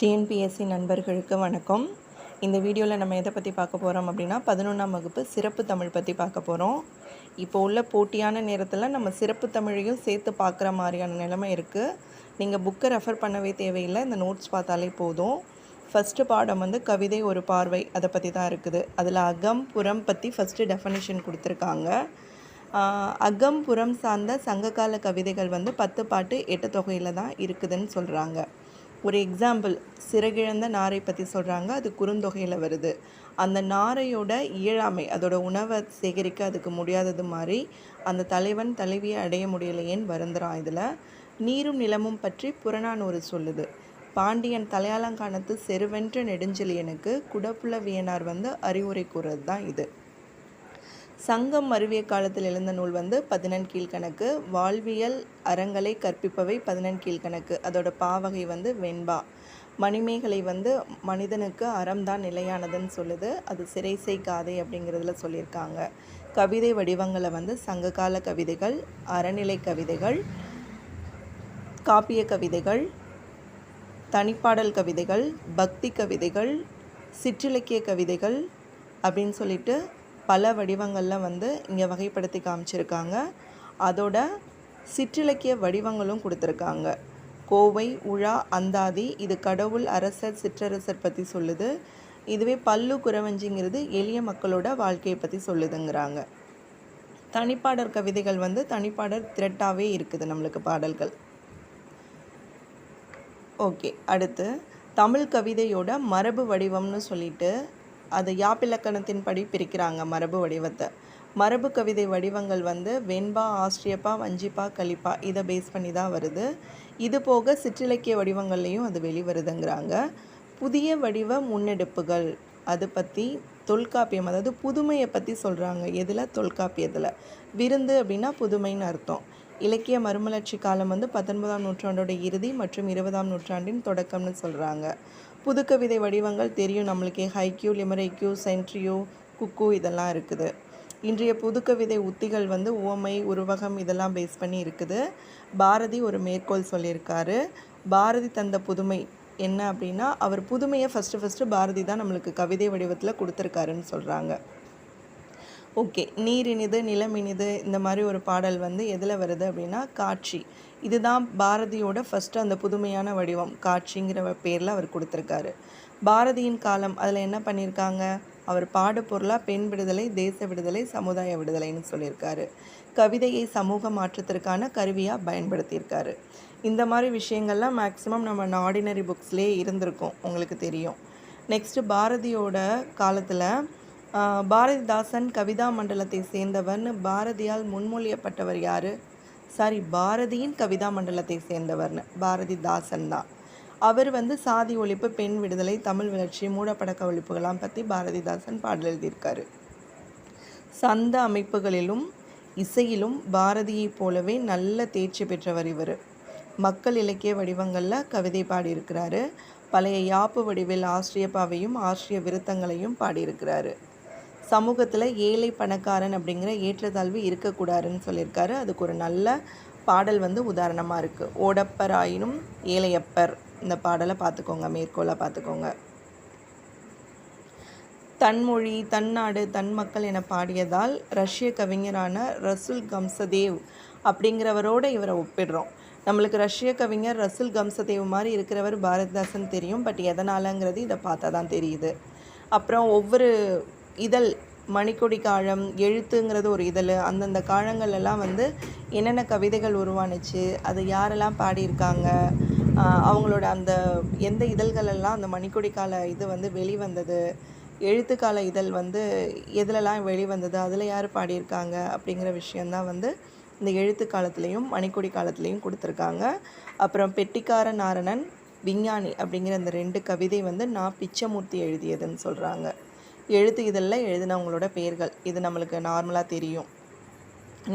TNPSC நண்பர்களுக்கு வணக்கம். இந்த வீடியோவில் நம்ம எதை பற்றி பார்க்க போகிறோம் அப்படின்னா பதினொன்றாம் வகுப்பு சிறப்பு தமிழ் பற்றி பார்க்க போகிறோம் இப்போ உள்ள போட்டியான நேரத்தில் நம்ம சிறப்பு தமிழையும் சேர்த்து பார்க்குற மாதிரியான நிலைமை இருக்குது நீங்கள் புக்கை ரெஃபர் பண்ணவே தேவையில்லை. இந்த நோட்ஸ் பார்த்தாலே போதும். ஃபஸ்ட்டு பாடம் வந்து கவிதை ஒரு பார்வை. அதை பற்றி தான் இருக்குது. அதில் அகம் புறம் பற்றி ஃபஸ்ட்டு டெஃபனிஷன் கொடுத்துருக்காங்க. அகம் புறம் சார்ந்த சங்ககால கவிதைகள் வந்து பத்து பாட்டு எட்டு தொகையில் தான் இருக்குதுன்னு சொல்கிறாங்க ஒரு எக்ஸாம்பிள் சிறகிழந்த நாரை பற்றி சொல்கிறாங்க அது குறுந்தொகையில் வருது. அந்த நாரையோட இயலாமை அதோட உணவை சேகரிக்க அதுக்கு முடியாதது மாதிரி அந்த தலைவன் தலைவியை அடைய முடியலையேன்னு வருந்துறான் இதில். நீரும் நிலமும் பற்றி புறநானூறு சொல்லுது. பாண்டியன் தலையாலங்கானத்து செருவென்ற நெடுஞ்செழியனுக்கு குடப்புலவியனார் வந்து அறிவுரை கூறுறது தான் இது. சங்கம் மருவிய காலத்தில் எழுந்த நூல் வந்து பதினெண் கீழ்கணக்கு வாழ்வியல் அறங்களை கற்பிப்பவை பதினெண் கீழ்கணக்கு. அதோட பாவகை வந்து வெண்பா. மணிமேகலை வந்து மனிதனுக்கு அறம்தான் நிலையானதுன்னு சொல்லுது. அது சிறைசை காதை அப்படிங்கிறதுல சொல்லியிருக்காங்க. கவிதை வடிவங்களை வந்து சங்ககால கவிதைகள் அறநிலை கவிதைகள் காப்பிய கவிதைகள் தனிப்பாடல் கவிதைகள் பக்தி கவிதைகள் சிற்றிலக்கிய கவிதைகள் அப்படின்னு சொல்லிட்டு பல வடிவங்களில் வந்து இங்கே வகைப்படுத்தி காமிச்சிருக்காங்க. அதோட சிற்றிலக்கிய வடிவங்களும் கொடுத்துருக்காங்க. கோவை உழா அந்தாதி இது கடவுள் அரசர் சிற்றரசர் பற்றி சொல்லுது. இதுவே பல்லு குறவஞ்சிங்கிறது எளிய மக்களோட வாழ்க்கையை பற்றி சொல்லுதுங்கிறாங்க. தனிப்பாடர் கவிதைகள் வந்து தனிப்பாடர் திரட்டாகவே இருக்குது நம்மளுக்கு பாடல்கள். ஓகே அடுத்து தமிழ் கவிதையோட மரபு வடிவம்னு சொல்லிட்டு அது யாப்பிலக்கணத்தின்படி பிரிக்கிறாங்க மரபு வடிவத்தை. மரபு கவிதை வடிவங்கள் வந்து வெண்பா ஆஸ்ட்ரியப்பா வஞ்சிப்பா கலிப்பா இதை பேஸ் பண்ணி தான் வருது. இது போக சிற்றிலக்கிய வடிவங்கள்லேயும் அது வெளிவருதுங்கிறாங்க. புதிய வடிவ முன்னெடுப்புகள் அது பற்றி தொல்காப்பியம் அதாவது புதுமையை பற்றி சொல்கிறாங்க எதில்? தொல்காப்பியத்தில். விருந்து அப்படின்னா புதுமைன்னு அர்த்தம். இலக்கிய மறுமலர்ச்சி காலம் வந்து பத்தொன்பதாம் நூற்றாண்டோட இறுதி மற்றும் இருபதாம் நூற்றாண்டின் தொடக்கம்னு சொல்கிறாங்க புதுக்கவிதை வடிவங்கள் தெரியும். நம்மளுக்கே ஹைக்யூ லிமரைக்யூ சென்ட்ரியூ குக்கு இதெல்லாம் இருக்குது. இன்றைய புதுக்கவிதை உத்திகள் வந்து உவமை உருவகம் இதெல்லாம் பேஸ் பண்ணி இருக்குது. பாரதி ஒரு மேற்கோள் சொல்லியிருக்காரு. பாரதி தந்த புதுமை என்ன அப்படின்னா அவர் புதுமையை ஃபஸ்ட்டு ஃபஸ்ட்டு பாரதி தான் நம்மளுக்கு கவிதை வடிவத்தில் கொடுத்துருக்காருன்னு சொல்கிறாங்க ஓகே. நீர் இனிது நிலம் இனிது இந்த மாதிரி ஒரு பாடல் வந்து எதில் வருது அப்படின்னா காட்சி. இதுதான் பாரதியோட ஃபஸ்ட்டு அந்த புதுமையான வடிவம். காட்சிங்கிற பேரில் அவர் கொடுத்துருக்காரு. பாரதியின் காலம் அதில் என்ன பண்ணியிருக்காங்க அவர் பாடுபொருளாக பெண் விடுதலை தேச விடுதலை சமுதாய விடுதலைன்னு சொல்லியிருக்காரு. கவிதையை சமூக மாற்றத்திற்கான கருவியாக பயன்படுத்தியிருக்காரு. இந்த மாதிரி விஷயங்கள்லாம் மேக்ஸிமம் நம்ம ஆர்டினரி புக்ஸ்லேயே இருந்திருக்கும். உங்களுக்கு தெரியும். நெக்ஸ்ட்டு பாரதியோட காலத்தில் பாரதிதாசன் கவிதா மண்டலத்தை சேர்ந்தவர்னு பாரதியால் முன்மொழியப்பட்டவர் யார்? சாரி பாரதியின் கவிதா மண்டலத்தை சேர்ந்தவர்னு பாரதிதாசன் தான். அவர் வந்து சாதி ஒழிப்பு பெண் விடுதலை தமிழ் வளர்ச்சி மூடப்படக்க ஒழிப்புகளாம் பற்றி பாரதிதாசன் பாடல் எழுதியிருக்காரு. சந்த அமைப்புகளிலும் இசையிலும் பாரதியைப் போலவே நல்ல தேர்ச்சி பெற்றவர் இவர். மக்கள் இலக்கிய வடிவங்களில் கவிதை பாடியிருக்கிறாரு. பழைய யாப்பு வடிவில் ஆசிரியப்பாவையும் ஆசிரிய விருத்தங்களையும் பாடியிருக்கிறாரு. சமூகத்தில் ஏழை பணக்காரன் அப்படிங்கிற ஏற்றத்தாழ்வு இருக்கக்கூடாதுன்னு சொல்லியிருக்காரு. அதுக்கு ஒரு நல்ல பாடல் வந்து உதாரணமாக இருக்குது ஓடப்பர் ஆயினும் ஏழையப்பர். இந்த பாடலை பார்த்துக்கோங்க மேற்கோளாக பார்த்துக்கோங்க. தன்மொழி தன்னாடு தன் மக்கள் என பாடியதால் ரஷ்ய கவிஞரான ரசுல் கம்சதேவ் அப்படிங்கிறவரோட இவரை ஒப்பிடுறோம். நம்மளுக்கு ரஷ்ய கவிஞர் ரசுல் கம்சதேவ் மாதிரி இருக்கிறவர் பாரதிதாசன் தெரியும். பட் எதனாலங்கிறது இதை பார்த்தா தான் தெரியுது. அப்புறம் ஒவ்வொரு இதழ் மணிக்கொடி காலம் எழுத்துங்கிறது ஒரு இதழ். அந்தந்த காலங்களெல்லாம் வந்து என்னென்ன கவிதைகள் உருவானுச்சு அது யாரெல்லாம் பாடியிருக்காங்க அவங்களோட அந்த எந்த இதழ்கள் எல்லாம் அந்த மணிக்கொடி கால இது வந்து வெளிவந்தது எழுத்துக்கால இதழ் வந்து எதுலலாம் வெளிவந்தது அதில் யார் பாடியிருக்காங்க அப்படிங்கிற விஷயந்தான் வந்து இந்த எழுத்து காலத்துலேயும் மணிக்கொடி காலத்துலேயும் கொடுத்துருக்காங்க. அப்புறம் பெட்டிக்கார நாரணன் விஞ்ஞானி அப்படிங்கிற அந்த ரெண்டு கவிதை வந்து நான் பிச்சமூர்த்தி எழுதியதுன்னு சொல்கிறாங்க எழுத்து இதழில் எழுதினவங்களோட பெயர்கள். இது நம்மளுக்கு நார்மலாக தெரியும்.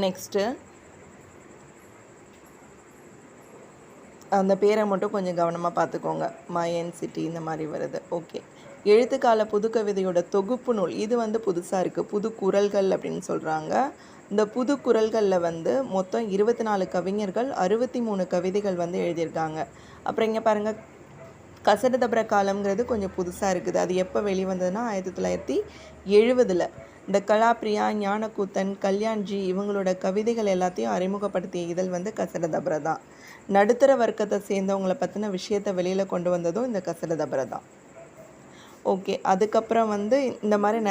நெக்ஸ்ட்டு அந்த பேரை மட்டும் கொஞ்சம் கவனமாக பார்த்துக்கோங்க. மயன் சிட்டி இந்த மாதிரி வருது. ஓகே எழுத்துக்கால புதுக்கவிதையோட தொகுப்பு நூல். இது வந்து புதுசாக இருக்குது புது குரல்கள் அப்படின்னு சொல்கிறாங்க இந்த புது குரல்களில் வந்து மொத்தம் இருபத்தி நாலு கவிஞர்கள் அறுபத்தி மூணு கவிதைகள் வந்து எழுதியிருக்காங்க. அப்புறம் இங்கே பாருங்கள் கசடதபர காலம்ங்கிறது கொஞ்சம் புதுசாக இருக்குது. அது எப்போ வெளிவந்ததுன்னா ஆயிரத்தி தொள்ளாயிரத்தி எழுபதில் இந்த கலாப்ரியா ஞானக்கூத்தன் கல்யாண்ஜி இவங்களோட கவிதைகள் எல்லாத்தையும் அறிமுகப்படுத்திய இதழ் வந்து கசடதபர தான். நடுத்தர வர்க்கத்தை சேர்ந்தவங்கள பற்றின விஷயத்தை வெளியில் கொண்டு வந்ததும் இந்த கசடதபர தான். ஓகே அதுக்கப்புறம் வந்து இந்த மாதிரி நிறைய